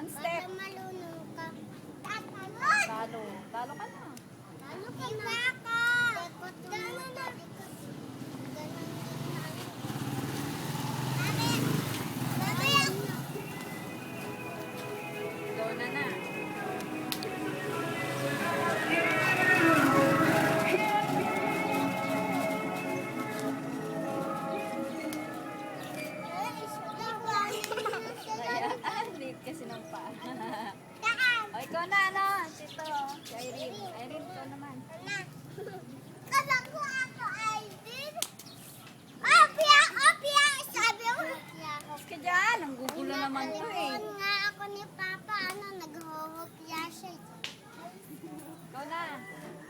One step. Para malunong ka. Tatalon! Talo. Talo ka na. Talo ka na. ka. Ganun na. Ikaw na, ano? Tito. Si Irene. Irene, ikaw naman. Kala ko ako din. Opia! Opia! Sabi ko. Huwag ka dyan. Ang gugulo naman to eh. Nakalimutan nga ako ni Papa. Ano, naghuhukya siya. Ikaw na.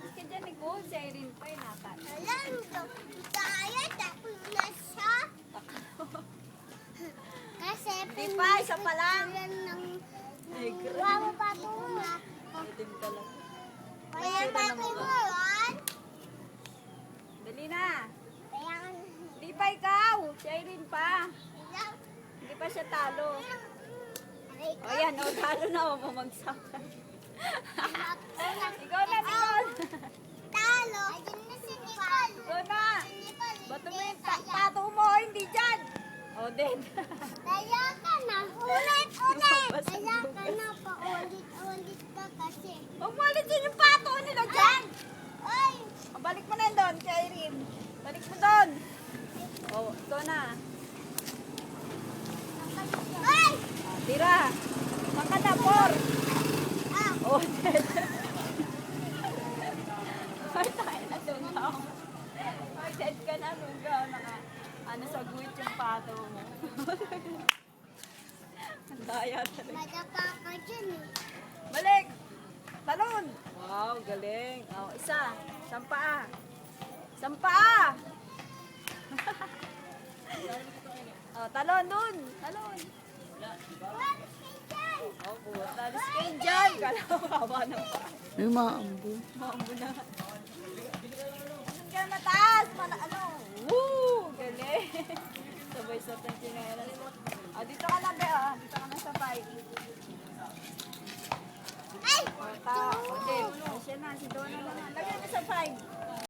Huwag ka dyan, Nicole. Si Irene pa, inatan. Alam ko. Kaya taklo na siya. Kasi Di pa, isa pa lang. ng. Wow, pato mo. Itim ka lang. Kaya Ron. Dali na. Kaya Di pa ikaw. Si pa. Hindi pa siya talo. O talo na o bumagsak. ikaw na, Nicole. Talo. Ayun na si Nicole. Ikaw na. Si Nicole. Bato mo yung pa- pato mo, hindi dyan. O, dead. Kaya ka na. Ulit, ulit. Kaya ka na. Paulit-ulit ka kasi. Huwag mo ulit yun yung pato nila dyan. Ay! O, balik mo na yun doon, kay Irene. Balik mo doon. O, ikaw na. Ay! O, tira. Maka na, four. Ah! O, dead. Ay, tayo na doon daw. Ay, dead ka na, lugaw. Naka, ano, sa guwit yung pato mo. Ang daya talaga. Madapa ka dyan eh. Balik! Talon! Wow, galing. Oh, isa. Sampa. Sampa! oh, talon dun. Talon. Oh, puta. Alis kayo dyan. Kala ko kawa na pa. Ay, maambo. Mambo na. Sa tantinera. Oh, dito ka na, be. Oh. Dito ka na sa five. Ay! Oh, ta. Oh, Dave. Oh, siya na. Si Donna naman. Lagyan mo sa five.